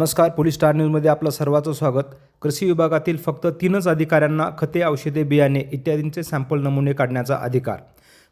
नमस्कार police star न्यूजमध्ये आपलं सर्वांचं स्वागत. कृषी विभागातील फक्त तीनच अधिकाऱ्यांना खते औषधे बियाणे इत्यादींचे सॅम्पल नमुने काढण्याचा अधिकार.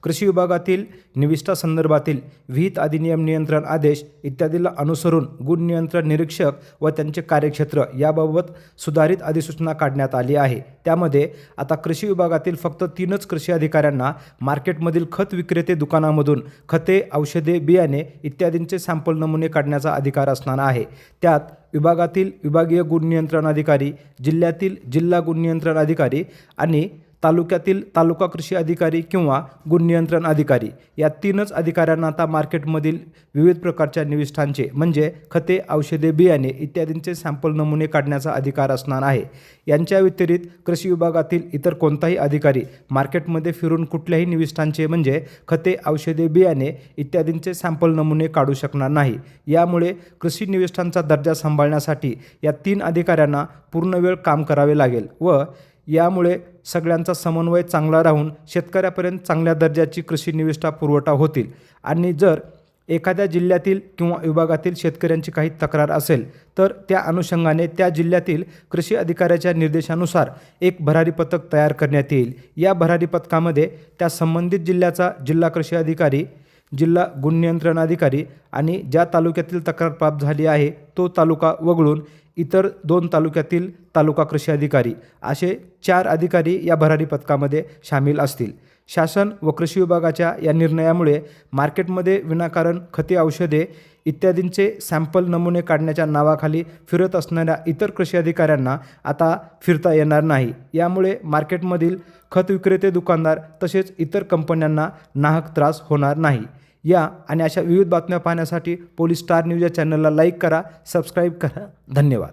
कृषी विभागातील निविष्ठासंदर्भातील विहित अधिनियम नियंत्रण आदेश इत्यादीला अनुसरून गुण नियंत्रण निरीक्षक व त्यांचे कार्यक्षेत्र याबाबत सुधारित अधिसूचना काढण्यात आली आहे. त्यामध्ये आता कृषी विभागातील फक्त तीनच कृषी अधिकाऱ्यांना मार्केटमधील खत विक्रेते दुकानामधून खते औषधे बियाणे इत्यादींचे सॅम्पल नमुने काढण्याचा अधिकार असणार आहे. त्यात विभागातील विभागीय गुण नियंत्रण अधिकारी जिल्ह्यातील जिल्हा गुण नियंत्रण अधिकारी आणि तालुक्यातील तालुका कृषी अधिकारी किंवा गुण नियंत्रण अधिकारी या तीनच अधिकाऱ्यांना आता मार्केटमधील विविध प्रकारच्या निविष्ठांचे म्हणजे खते औषधे बियाणे इत्यादींचे सॅम्पल नमुने काढण्याचा अधिकार असणार आहे. यांच्या व्यतिरिक्त कृषी विभागातील इतर कोणताही अधिकारी मार्केटमध्ये फिरून कुठल्याही निविष्ठांचे म्हणजे खते औषधे बियाणे इत्यादींचे सॅम्पल नमुने काढू शकणार नाही. यामुळे कृषी निविष्ठांचा दर्जा सांभाळण्यासाठी या तीन अधिकाऱ्यांना पूर्ण वेळ काम करावे लागेल व यामुळे सगळ्यांचा समन्वय चांगला राहून शेतकऱ्यापर्यंत चांगल्या दर्जाची कृषी निविष्ठा पुरवठा होतील. आणि जर एखाद्या जिल्ह्यातील किंवा विभागातील शेतकऱ्यांची काही तक्रार असेल तर त्या अनुषंगाने त्या जिल्ह्यातील कृषी अधिकाऱ्याच्या निर्देशानुसार एक भरारी पथक तयार करण्यात येईल. या भरारी पथकामध्ये त्या संबंधित जिल्ह्याचा जिल्हा कृषी अधिकारी जिल्हा गुण नियंत्रण अधिकारी आणि ज्या तालुक्यातील तक्रार प्राप्त झाली आहे तो तालुका वगळून इतर दोन तालुक्यातील तालुका कृषी अधिकारी असे चार अधिकारी या भरारी पथकामध्ये सामील असतील. शासन व कृषी विभागाच्या या निर्णयामुळे मार्केटमध्ये विनाकारण खते औषधे इत्यादींचे सॅम्पल नमुने काढण्याच्या नावाखाली फिरत असणाऱ्या इतर कृषी अधिकाऱ्यांना आता फिरता येणार नाही. यामुळे मार्केटमधील खत विक्रेते दुकानदार तसेच इतर कंपन्यांना नाहक त्रास होणार नाही. या आणि अशा विविध बातम्या पाहण्यासाठी पोलीस स्टार न्यूज या चॅनलला लाईक करा सबस्क्राईब करा. धन्यवाद.